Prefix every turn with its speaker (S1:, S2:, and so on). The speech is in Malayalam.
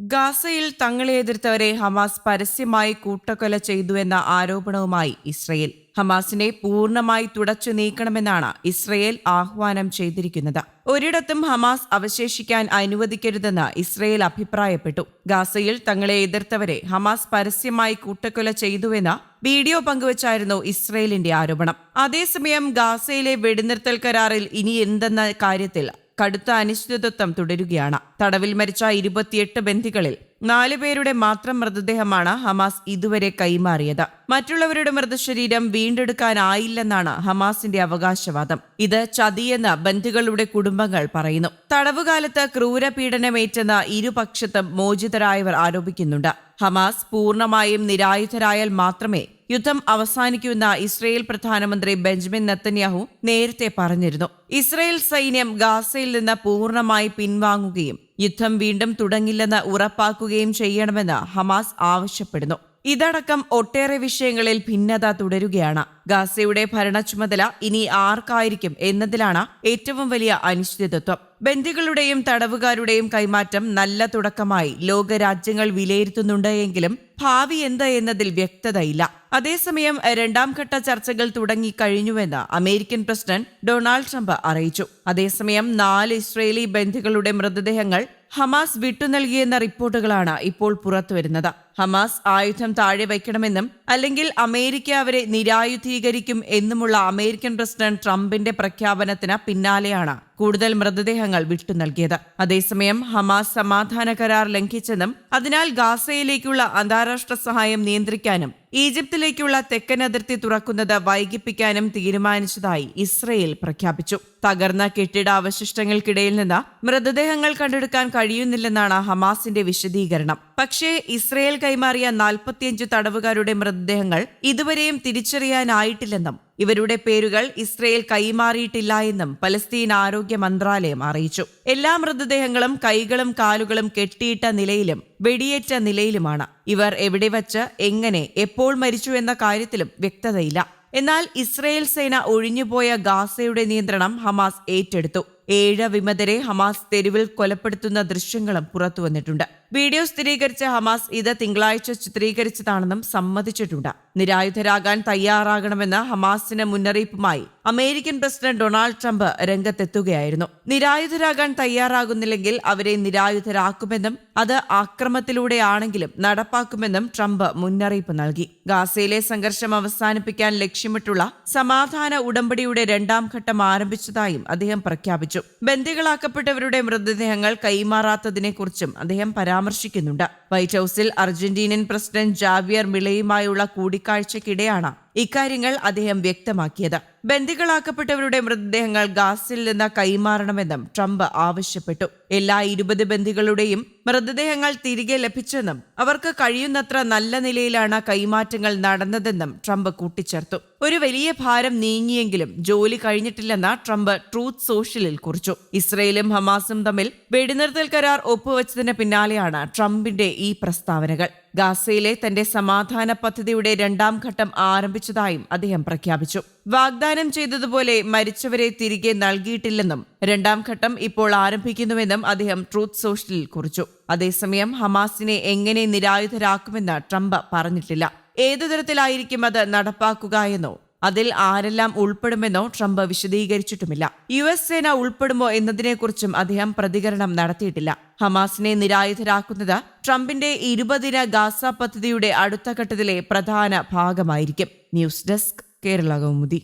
S1: ഗാസയിൽ തങ്ങളെ എതിർത്തവരെ ഹമാസ് പരസ്യമായി കൂട്ടക്കൊല ചെയ്തുവെന്ന ആരോപണവുമായി ഇസ്രയേൽ. ഹമാസിനെ പൂർണമായി തുടച്ചു നീക്കണമെന്നാണ് ഇസ്രയേൽ ആഹ്വാനം ചെയ്തിരിക്കുന്നത്. ഒരിടത്തും ഹമാസ് അവശേഷിക്കാൻ അനുവദിക്കരുതെന്ന് ഇസ്രയേൽ അഭിപ്രായപ്പെട്ടു. ഗാസയിൽ തങ്ങളെ എതിർത്തവരെ ഹമാസ് പരസ്യമായി കൂട്ടക്കൊല ചെയ്തുവെന്ന വീഡിയോ പങ്കുവച്ചായിരുന്നു ഇസ്രയേലിന്റെ ആരോപണം. അതേസമയം ഗാസയിലെ വെടിനിർത്തൽ കരാറിൽ ഇനി എന്തെന്ന കാര്യത്തിൽ കടുത്ത അനിശ്ചിതത്വം തുടരുകയാണ്. തടവിൽ മരിച്ച ഇരുപത്തിയെട്ട് ബന്ധികളിൽ നാലു പേരുടെ മാത്രം മൃതദേഹമാണ് ഹമാസ് ഇതുവരെ കൈമാറിയത്. മറ്റുള്ളവരുടെ മൃതശരീരം വീണ്ടെടുക്കാനായില്ലെന്നാണ് ഹമാസിന്റെ അവകാശവാദം. ഇത് ചതിയെന്ന് ബന്ധുക്കളുടെ കുടുംബങ്ങൾ പറയുന്നു. തടവുകാലത്ത് ക്രൂരപീഡനമേറ്റെന്ന് ഇരുപക്ഷത്തും മോചിതരായവർ ആരോപിക്കുന്നുണ്ട്. ഹമാസ് പൂർണമായും നിരായുധരായാൽ മാത്രമേ യുദ്ധം അവസാനിക്കുമെന്ന ഇസ്രയേൽ പ്രധാനമന്ത്രി ബെഞ്ചമിൻ നെത്തന്യാഹു നേരത്തെ പറഞ്ഞിരുന്നു. ഇസ്രയേൽ സൈന്യം ഗാസയിൽ നിന്ന് പൂർണമായി പിൻവാങ്ങുകയും യുദ്ധം വീണ്ടും തുടങ്ങില്ലെന്ന് ഉറപ്പാക്കുകയും ചെയ്യണമെന്ന് ഹമാസ് ആവശ്യപ്പെടുന്നു. ഇതടക്കം ഒട്ടേറെ വിഷയങ്ങളിൽ ഭിന്നത തുടരുകയാണ്. ഗാസയുടെ ഭരണ ചുമതല ഇനി ആർക്കായിരിക്കും എന്നതിലാണ് ഏറ്റവും വലിയ അനിശ്ചിതത്വം. ബന്ദികളുടെയും തടവുകാരുടെയും കൈമാറ്റം നല്ല തുടക്കമായി ലോകരാജ്യങ്ങൾ വിലയിരുത്തുന്നുണ്ട് എങ്കിലും ഭാവി എന്ത് എന്നതിൽ വ്യക്തതയില്ല. അതേസമയം രണ്ടാം ഘട്ട ചർച്ചകൾ തുടങ്ങി തുടങ്ങിക്കഴിഞ്ഞുവെന്ന് അമേരിക്കൻ പ്രസിഡന്റ് ഡൊണാൾഡ് ട്രംപ് അറിയിച്ചു. അതേസമയം നാല് ഇസ്രയേലി ബന്ധികളുടെ മൃതദേഹങ്ങൾ ഹമാസ് വിട്ടുനൽകിയെന്ന റിപ്പോർട്ടുകളാണ് ഇപ്പോൾ പുറത്തുവരുന്നത്. ഹമാസ് ആയുധം താഴെ വയ്ക്കണമെന്നും അല്ലെങ്കിൽ അമേരിക്ക അവരെ നിരായുധീകരിക്കും എന്നുമുള്ള അമേരിക്കൻ പ്രസിഡന്റ് ട്രംപിന്റെ പ്രഖ്യാപനത്തിന് പിന്നാലെയാണ്. കൂടുതൽ മൃതദേഹങ്ങൾ വിട്ടു നൽകിയത്. അതേസമയം ഹമാസ് സമാധാന കരാർ ലംഘിച്ചെന്നും അതിനാൽ ഗാസയിലേക്കുള്ള അന്താരാഷ്ട്ര സഹായം നിയന്ത്രിക്കാനും ഈജിപ്തിലേക്കുള്ള തെക്കൻ അതിർത്തി തുറക്കുന്നത് വൈകിപ്പിക്കാനും തീരുമാനിച്ചതായി ഇസ്രയേൽ പ്രഖ്യാപിച്ചു. തകർന്ന കെട്ടിട അവശിഷ്ടങ്ങൾക്കിടയിൽ നിന്ന് മൃതദേഹങ്ങൾ കണ്ടെടുക്കാൻ കഴിയുന്നില്ലെന്നാണ് ഹമാസിന്റെ വിശദീകരണം. പക്ഷേ ഇസ്രയേൽ കൈമാറിയ നാൽപ്പത്തിയഞ്ച് തടവുകാരുടെ മൃതദേഹങ്ങൾ ഇതുവരെയും തിരിച്ചറിയാനായിട്ടില്ലെന്നും ഇവരുടെ പേരുകൾ ഇസ്രയേൽ കൈമാറിയിട്ടില്ല എന്നും പലസ്തീൻ ആരോഗ്യ മന്ത്രാലയം അറിയിച്ചു. എല്ലാ മൃതദേഹങ്ങളും കൈകളും കാലുകളും കെട്ടിയിട്ട നിലയിലും വെടിയേറ്റ നിലയിലുമാണ്. ഇവർ എവിടെ വച്ച് എങ്ങനെ എപ്പോൾ മരിച്ചു എന്ന കാര്യത്തിലും വ്യക്തതയില്ല. എന്നാൽ ഇസ്രയേൽ സേന ഒഴിഞ്ഞുപോയ ഗാസയുടെ നിയന്ത്രണം ഹമാസ് ഏറ്റെടുത്തു. ഏഴ് വിമതരെ ഹമാസ് തെരുവിൽ കൊലപ്പെടുത്തുന്ന ദൃശ്യങ്ങളും പുറത്തുവന്നിട്ടുണ്ട്. വീഡിയോ സ്ഥിരീകരിച്ച ഹമാസ് ഇത് തിങ്കളാഴ്ച ചിത്രീകരിച്ചതാണെന്നും സമ്മതിച്ചിട്ടുണ്ട്. നിരായുധരാകാൻ തയ്യാറാകണമെന്ന് ഹമാസിന് മുന്നറിയിപ്പുമായി അമേരിക്കൻ പ്രസിഡന്റ് ഡൊണാൾഡ് ട്രംപ് രംഗത്തെത്തുകയായിരുന്നു. നിരായുധരാകാൻ തയ്യാറാകുന്നില്ലെങ്കിൽ അവരെ നിരായുധരാക്കുമെന്നും അത് ആക്രമത്തിലൂടെയാണെങ്കിലും നടപ്പാക്കുമെന്നും ട്രംപ് മുന്നറിയിപ്പ് നൽകി. ഗാസയിലെ സംഘർഷം അവസാനിപ്പിക്കാൻ ലക്ഷ്യമിട്ടുള്ള സമാധാന ഉടമ്പടിയുടെ രണ്ടാം ഘട്ടം ആരംഭിച്ചതായും അദ്ദേഹം പ്രഖ്യാപിച്ചു. ബന്ദികളാക്കപ്പെട്ടവരുടെ മൃതദേഹങ്ങൾ കൈമാറാത്തതിനെക്കുറിച്ചും അദ്ദേഹം പരാമർശിക്കുന്നുണ്ട് വൈറ്റ് ഹൌസിൽ അർജന്റീനിയൻ പ്രസിഡന്റ് ജാവിയർ മിളയുമായുള്ള കൂടിക്കാഴ്ചയ്ക്കിടെയാണ് ഇക്കാര്യങ്ങൾ അദ്ദേഹം വ്യക്തമാക്കിയത്. ബന്ദികളാക്കപ്പെട്ടവരുടെ മൃതദേഹങ്ങൾ ഗാസിൽ നിന്ന് കൈമാറണമെന്നും ട്രംപ് ആവശ്യപ്പെട്ടു. എല്ലാ ഇരുപത് ബന്ദികളുടെയും മൃതദേഹങ്ങൾ തിരികെ ലഭിച്ചെന്നും അവർക്ക് കഴിയുന്നത്ര നല്ല നിലയിലാണ് കൈമാറ്റങ്ങൾ നടന്നതെന്നും ട്രംപ് കൂട്ടിച്ചേർത്തു. ഒരു വലിയ ഭാരം നീങ്ങിയെങ്കിലും ജോലി കഴിഞ്ഞിട്ടില്ലെന്ന് ട്രംപ് ട്രൂത്ത് സോഷ്യലിൽ കുറിച്ചു. ഇസ്രയേലും ഹമാസും തമ്മിൽ വെടിനിർത്തൽ കരാർ ഒപ്പുവച്ചതിന് പിന്നാലെയാണ് ട്രംപിന്റെ ഈ പ്രസ്താവനകൾ. ഗാസയിലെ തന്റെ സമാധാന പദ്ധതിയുടെ രണ്ടാം ഘട്ടം ആരംഭിച്ചതായും അദ്ദേഹം പ്രഖ്യാപിച്ചു. വാഗ്ദാനം ചെയ്തതുപോലെ മരിച്ചവരെ തിരികെ നൽകിയിട്ടില്ലെന്നും രണ്ടാം ഘട്ടം ഇപ്പോൾ ആരംഭിക്കുന്നുവെന്നും അദ്ദേഹം ട്രൂത്ത് സോഷ്യലിൽ കുറിച്ചു. അതേസമയം ഹമാസിനെ എങ്ങനെ നിരായുധരാക്കുമെന്ന് ട്രംപ് പറഞ്ഞിട്ടില്ല. ഏതു തരത്തിലായിരിക്കും അത് നടപ്പാക്കുക എന്നോ അതിൽ ആരെല്ലാം ഉൾപ്പെടുമെന്നോ ട്രംപ് വിശദീകരിച്ചിട്ടുമില്ല. യു എസ് സേന ഉൾപ്പെടുമോ എന്നതിനെക്കുറിച്ചും അദ്ദേഹം പ്രതികരണം നടത്തിയിട്ടില്ല. ഹമാസിനെ നിരായുധരാക്കുന്നത് ട്രംപിന്റെ ഇരുപതിന ഗാസ പദ്ധതിയുടെ അടുത്ത ഘട്ടത്തിലെ പ്രധാന ഭാഗമായിരിക്കും. News desk Kerala Kaumudi.